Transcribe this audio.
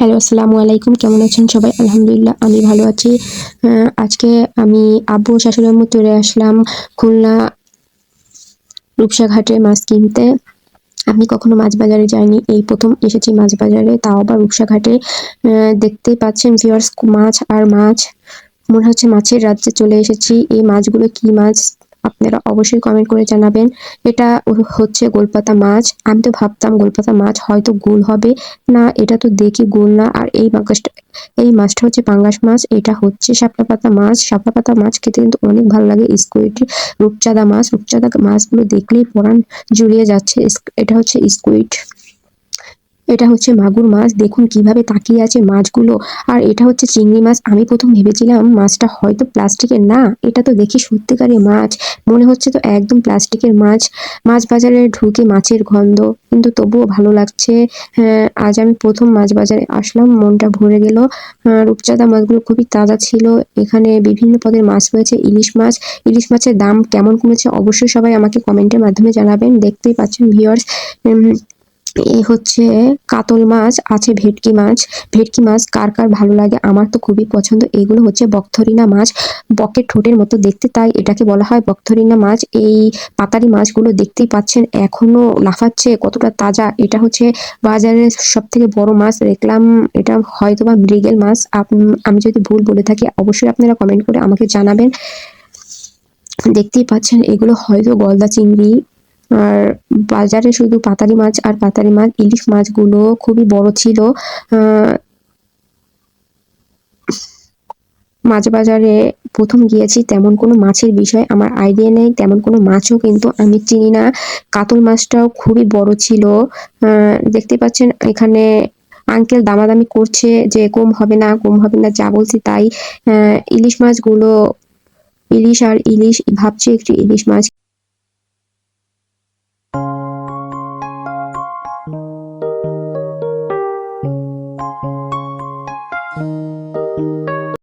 Hello আসসালামু আলাইকুম। কেমন আছেন সবাই? আলহামদুলিল্লাহ আমি ভালো আছি। আজকে আমি আব্বু শাশুড়ি আম্মু চলে আসলাম খুলনা রূপসা ঘাটে মাছ কিনতে। আমি কখনো মাছ বাজারে যাইনি। এই প্রথম এসেছি মাছ বাজারে তাও আবার রূপসা ঘাটে আহ, দেখতেই পাচ্ছেন ভিউয়ার্স মাছ আর মাছ। মনে হচ্ছে মাছের রাজ্যে চলে এসেছি। এই মাছগুলো কি মাছ? আপনারা অবশ্যই কমেন্ট করে জানাবেন। এটা হচ্ছে গোলপাতা মাছ। আমি তো ভাবতাম গোলপাতা মাছ হয়তো গোল হবে। না, এটা তো দেখি গোল না। আর এই মাছটা এই মাছটা হচ্ছে পাঙ্গাস মাছ। এটা হচ্ছে শাপলা পাতা মাছ। শাপলা পাতা মাছ খেতে কিন্তু অনেক ভালো লাগে। স্কুইটি রূপচাঁদা মাছ। রূপচাঁদা মাছগুলো দেখলেই পরাণ জুড়িয়ে যাচ্ছে। এটা হচ্ছে স্কুইড এটা হচ্ছে মাগুর মাছ। দেখুন কীভাবে তাকিয়ে আছে মাছগুলো। আর এটা হচ্ছে চিংড়ি মাছ। আমি প্রথম ভেবেছিলাম মাছটা হয়তো প্লাস্টিকের। না, এটা তো দেখি সত্যিকারের মাছ। মনে হচ্ছে তো একদম প্লাস্টিকের মাছ। মাছ বাজারে ঢুকে মাছের গন্ধ। কিন্তু তবুও ভালো লাগছে। হ্যাঁ আজ আমি প্রথম মাছ বাজারে আসলাম। মনটা ভরে গেল। রূপচাঁদা মাছগুলো খুবই তাজা ছিল। এখানে বিভিন্ন পদের মাছ রয়েছে। ইলিশ মাছ। ইলিশ মাছের দাম কেমন কমেছে অবশ্যই সবাই আমাকে কমেন্টের মাধ্যমে জানাবেন। দেখতেই পাচ্ছেন ভিউয়ার্স এই হচ্ছে কাতল মাছ, আছে ভেটকি মাছ। ভেটকি মাছ কার কার ভালো লাগে আমার তো খুবই পছন্দ। এগুলো হচ্ছে বকথরিনা মাছ। বকের ঠোঁটের মতো দেখতে তাই এটাকে বলা হয় বকথরিনা মাছ। এই পাতারি মাছগুলো দেখতেই পাচ্ছেন এখনও লাফাচ্ছে, কতটা তাজা। এটা হচ্ছে বাজারের সব থেকে বড় মাছ। দেখলাম এটা হয়তো বা মৃগেল মাছ। আমি যদি ভুল বলে থাকি অবশ্যই আপনারা কমেন্ট করে আমাকে জানাবেন। দেখতেই পাচ্ছেন এগুলো হয়তো গলদা চিংড়ি আর বাজারে শুধু পাতারি মাছ আর পাতারি মাছ, ইলিশ মাছগুলো খুবই বড় ছিল। মাছ বাজারে প্রথম গিয়েছি তেমন কোনো মাছের বিষয়, আমার আইডিয়া নেই, তেমন কোনো মাছও কিন্তু আমি চিনি না। কাতল মাছটাও খুবই বড় ছিল। দেখতে পাচ্ছেন এখানে আঙ্কেল দামাদামি করছে যে কম হবে না, কম হবে না, যা বলছি তাই। ইলিশ মাছগুলো, ইলিশ আর ইলিশ, ভাবছি একটু ইলিশ মাছ